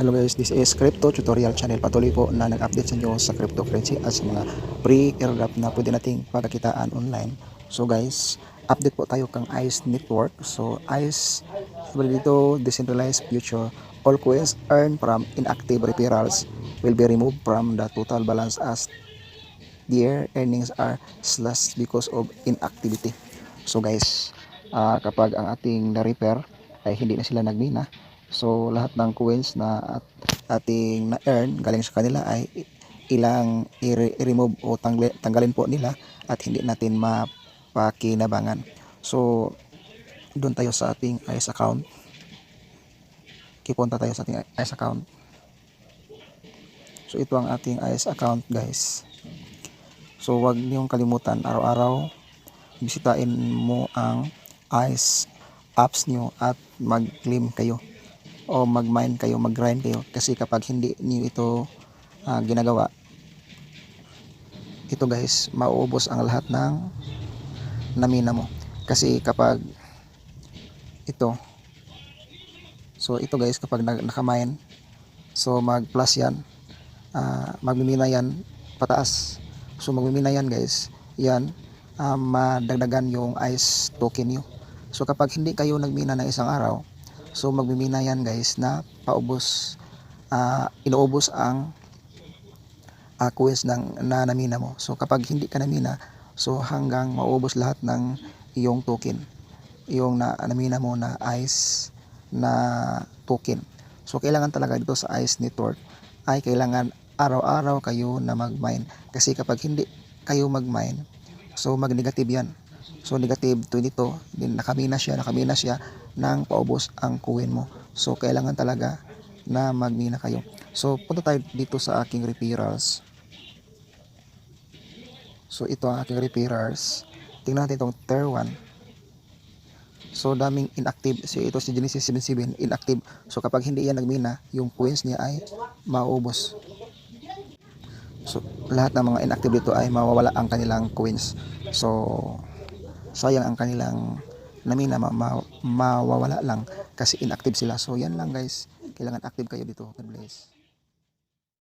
Hello guys, this is Crypto Tutorial Channel. Patuloy po na nag-update sa inyo sa cryptocurrency at sa mga pre-airdrop na pwede nating pagkakitaan online. So guys, update po tayo kang ICE Network. So ICE, sabi dito, decentralized future. All coins earned from inactive referrals will be removed from the total balance as their earnings are slashed because of inactivity. So guys, ah, kapag ang ating na-repair ay hindi na sila nagmina, so lahat ng coins na at ating na-earn galing sa kanila ay ilang i-remove o tanggalin po nila at hindi natin mapakinabangan. So, doon tayo sa ating ICE account. Kipunta tayo sa ating ICE account. So, ito ang ating ICE account guys. So wag niyong kalimutan araw-araw bisitahin mo ang ICE apps niyo at mag-claim kayo o mag-mine kayo, mag-grind kayo kasi kapag hindi niyo ito ah, ginagawa ito guys, mauubos ang lahat ng namina mo. Kasi kapag ito so ito guys kapag nakamine so mag plus yan ah, magmimina yan pataas So magmimina yan guys. Yan um, madagdagan yung ice token nyo. So kapag hindi kayo nagmina ng isang araw, so magmimina yan guys na paubos ah, inuubos ang uh, coins ng na namina mo. So kapag hindi ka namina, so hanggang maubos lahat ng iyong token. Yung na namina mo na ice na token. So kailangan talaga dito sa ice network ay kailangan araw-araw kayo na mag-mine. Kasi kapag hindi kayo mag-mine, so mag-negative yan. So negative 22, din nakamina siya, nakamina siya nang paubos ang coin mo. So kailangan talaga na magmina kayo. So punta tayo dito sa aking referrals. So ito ang aking referrals. Tingnan natin itong tier 1. So daming inactive. So ito si Genesis 77 inactive. So kapag hindi yan nagmina, yung coins niya ay maubos. So, lahat ng mga inactive dito ay mawawala ang kanilang coins. So, sayang ang kanilang namina ma- ma- mawawala lang kasi inactive sila. So, yan lang guys. Kailangan active kayo dito. God bless.